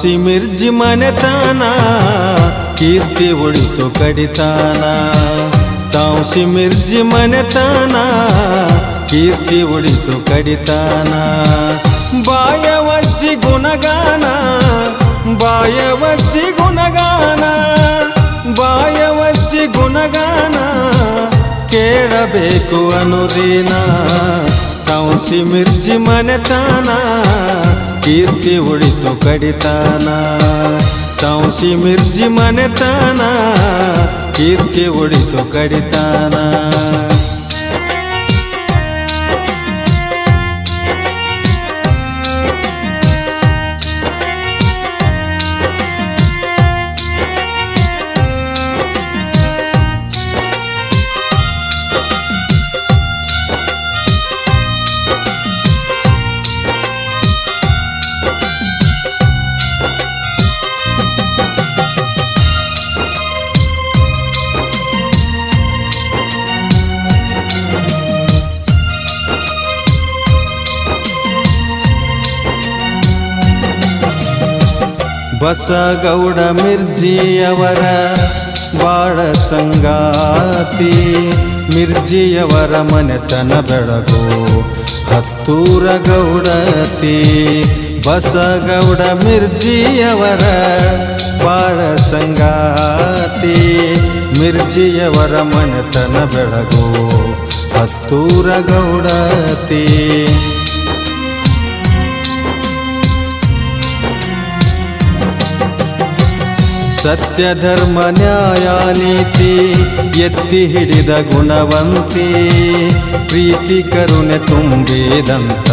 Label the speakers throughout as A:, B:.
A: ತಾಂಸಿ ಮಿರ್ಜಿ ಮನೆತಾನ, ಕೀರ್ತಿ ಉಳಿತು ಕಡಿತಾನ. ತಾಂಸಿ ಮಿರ್ಜಿ ಮನೆತಾನ, ಕೀರ್ತಿ ಉಳಿತು ಕಡಿತಾನ. ಬಾಯವಜ್ಜಿ ಗುಣಗಾನ ಬಾಯವಜ್ಜಿ ಗುಣಗಾನ. ಬಾಯವಜ್ಜಿ ಗುಣಗಾನ, ಕೇಳಬೇಕು ಅನುದಿನ. ತಾಂಸಿ ಮಿರ್ಜಿ ಮನೆತಾನ ಕೀರ್ತಿ ಉಳಿತು ಕಡಿತಾನ. ಚೌಸಿ ಮಿರ್ಜಿ ಮನೆತಾನ ಕೀರ್ತಿ ಉಳಿತು ಕಡಿತಾನ. ಬಸಗೌಡ ಮಿರ್ಜಿಯವರ ಬಾಳ ಸಂಗಾತಿ. ಮಿರ್ಜಿಯವರ ಮನೆತನ ಬೆಳಗು ಹತ್ತೂರ ಗೌಡತಿ ಬಸಗೌಡ ಮಿರ್ಜಿಯವರ ಬಾಳ ಸಂಗಾತಿ. ಮಿರ್ಜಿಯವರ ಮನೆತನ ಬೆಳಗು ಹತ್ತೂರ ಗೌಡತಿ ಸತ್ಯ ಧರ್ಮ ನ್ಯಾಯ ನೀತಿ ಎತ್ತಿ ಹಿಡಿದ ಗುಣವಂತಿ, ಪ್ರೀತಿ ಕರುಣೆ ತುಂಬಿದಂತ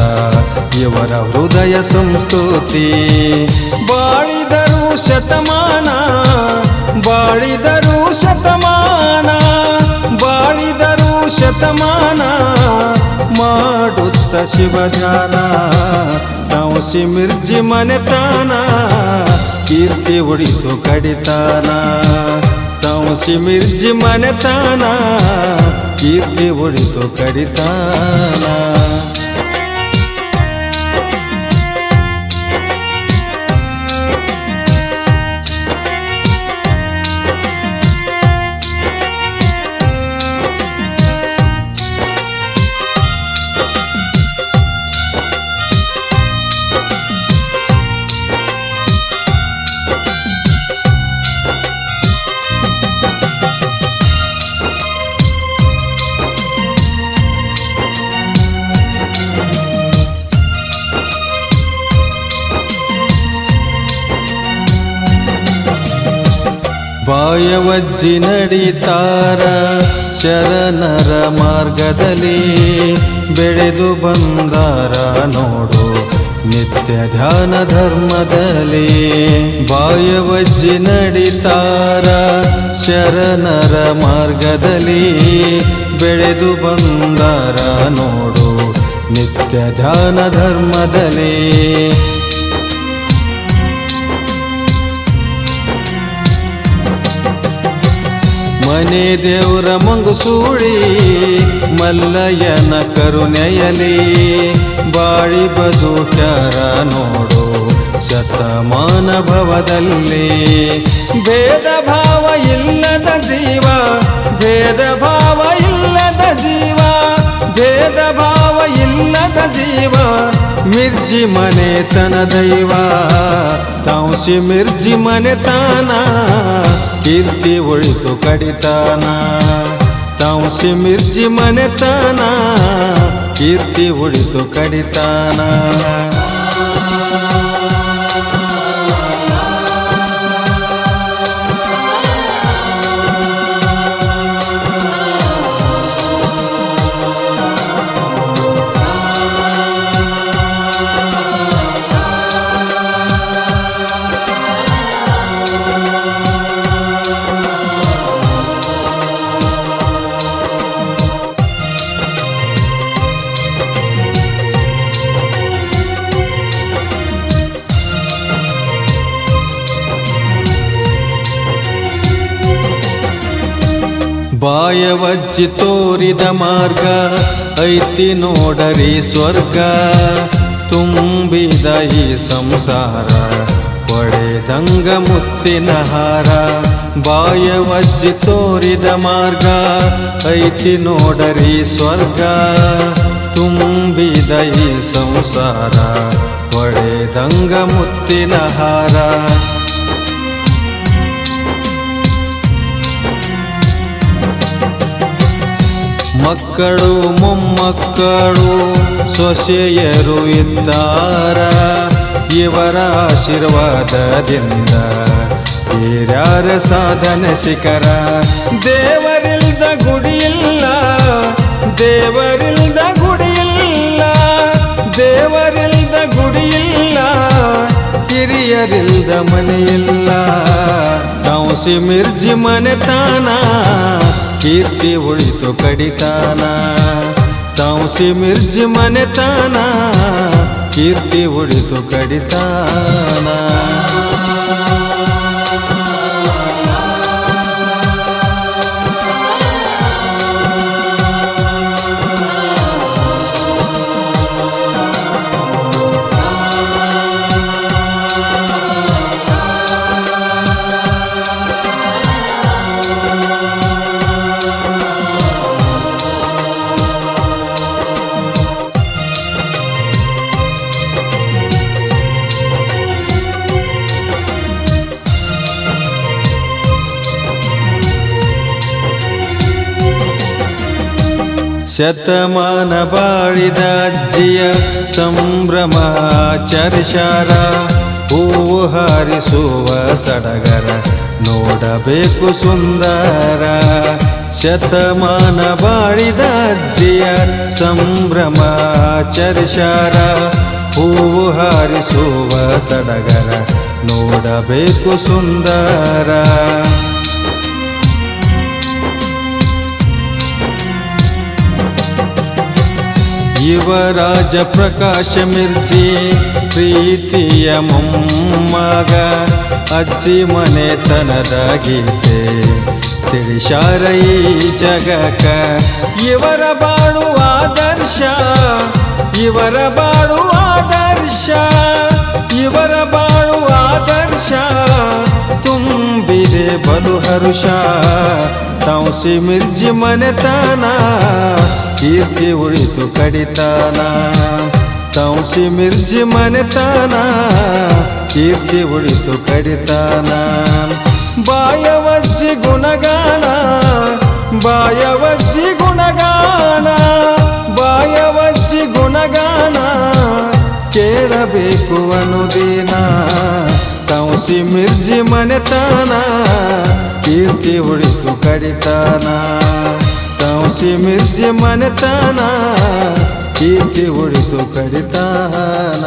A: ಇವರ ಹೃದಯ ಸಂಸ್ತುತಿ. ಬಾಳಿದರು ಶತಮಾನ ಬಾಳಿದರು ಶತಮಾನ ಬಾಳಿದರು ಶತಮಾನ, ಮಾಡುತ್ತ ಶಿವಜಾನ ನಾವು ಸಿಮಿರ್ಜಿ ಮನೆತಾನ ಕೀರ್ತಿ ಉಳಿತು ಕಡಿತಾನ. ತಾಂಸಿ ಮಿರ್ಜಿ ಮನೆತಾನ ಕೀರ್ತಿ ಉಳಿತು ಕಡಿತಾನ. ಬಾಯವಜ್ಜಿ ನಡೀತಾರ ಶರಣರ ಮಾರ್ಗದಲ್ಲಿ ಬೆಳೆದು ಬಂದಾರ ನೋಡು ನಿತ್ಯ ಧ್ಯಾನ ಧರ್ಮದಲ್ಲಿ ಬಾಯವಜ್ಜಿ ನಡೀತಾರ ಶರಣರ ಮಾರ್ಗದಲ್ಲಿ ಬೆಳೆದು ಬಂದಾರ ನೋಡು ನಿತ್ಯ ಧ್ಯಾನ ಧರ್ಮದಲ್ಲಿ ಮನೆ ದೇವರ ಮಂಗುಸೂಳಿ ಮಲ್ಲಯ್ಯನ ಕರುಣೆಯಲಿ ಬಾಳಿ ಬದುಕ್ಯಾರ ನೋಡು ಶತಮಾನ ಭವದಲ್ಲಿ ಭೇದ ಭಾವ ಇಲ್ಲದ ಜೀವ ಭೇದ ಭಾವ ಮಿರ್ಜಿ ಮನೆ ತನ ದೈವ. ತಾಂಸಿ ಮಿರ್ಜಿ ಮನೆತಾನ ಕೀರ್ತಿ ಉಳಿತು ಕಡಿತಾನ. ತಾಂಸಿ ಮಿರ್ಜಿ ಮನೆತಾನ ಕೀರ್ತಿ ಉಳಿತು ಕಡಿತಾನ. ಬಾಯವಜ್ಜಿ ತೋರಿದ ಮಾರ್ಗ, ಐತಿ ನೋಡರಿ ಸ್ವರ್ಗ. ತುಂಬಿದ ಈ ಸಂಸಾರ ಒಡೆದಂಗ ಮುತ್ತಿನ ಹಾರ. ಬಾಯ ವಜ್ಜಿ ತೋರಿದ ಮಾರ್ಗ, ಐತಿ ನೋಡರಿ ಸ್ವರ್ಗ. ತುಂಬಿದ ಈ ಸಂಸಾರ ಒಡೆದಂಗ ಮುತ್ತಿನ ಹಾರ. ಮಕ್ಕಳು, ಮೊಮ್ಮಕ್ಕಳು, ಸೊಸೆಯರು ಇದ್ದಾರ. ಇವರ ಆಶೀರ್ವಾದದಿಂದ ಹಿರ್ಯಾರ ಸಾಧನೆ ಶಿಖರ. ದೇವರಿಲ್ದ ಗುಡಿಯಿಲ್ಲ ದೇವರಿಲ್ದ ಗುಡಿಯಿಲ್ಲ ದೇವರಿಲ್ದ ಗುಡಿಯಿಲ್ಲ ಹಿರಿಯರಿಲ್ದ ಮನೆಯಿಲ್ಲ. ನಾವು ಸಿಮಿರ್ಜಿ ಮನೆತಾನ ಕೀರ್ತಿ ಉಳಿತು ಕಡಿತಾನ. ತಾವು ಮಿರ್ಜಿ ಮನೆತಾನ ಕೀರ್ತಿ ಉಳಿತು ಕಡಿತಾನ. ಶತಮಾನ ಬಾಳಿದ ಅಜ್ಜಿಯ ಸಂಭ್ರಮ ಚರ್ಷಾರ ಹೂವು ಹಾರಿಸುವ ಸಡಗರ ನೋಡಬೇಕು ಸುಂದರ. ಶತಮಾನ ಬಾಳಿದ ಅಜ್ಜಿಯ ಸಂಭ್ರಮ ಚರ್ಷಾರ ಹೂವು ಹಾರಿಸುವ ಸಡಗರ ನೋಡಬೇಕು ಸುಂದರ. ಯುವರಾಜ ಪ್ರಕಾಶ ಮಿರ್ಜಿ ಪ್ರೀತಿಯ ಮೊಮ್ಮಗ, ಅಜ್ಜಿ ಮನೆತನದ ಗೀತೆ. ತಿಳಿಶಾರ ಈ ಜಗಕ, ಇವರ ಬಾಳು ಆದರ್ಶ, ಇವರ ಬಾಳು ಆದರ್ಶ, ಇವರ ಬಾಳು ಆದರ್ಶ. ಬಲು ಹರುಷ, ತಾವು ಮಿರ್ಜಿ ಮನೆತನ ಕೀರ್ತಿ ಉಳಿತು ಕಡಿತಾನ. ತಾವು ಮಿರ್ಜಿ ಮನೆತಾನ ಕೀರ್ತಿ ಉಳಿತು ಕಡಿತಾನ. ಬಾಯವಜ್ಜಿ ಗುಣಗಾನ ಬಾಯವಜ್ಜಿ ಗುಣಗಾನ ಬಾಯವಜ್ಜಿ ಗುಣಗಾನ, ಕೇಳಬೇಕು ಅನುದಿನ. ತಾವು ಮಿರ್ಜಿ ಮನೆತನ ಕೀರ್ತಿ ಉಳಿತು ಕಡಿತಾನ. ತಾವು ಮಿರ್ಜಿ ಮನೆತನ ಕೀರ್ತಿ ಉಳಿತು ಕಡಿತಾನ.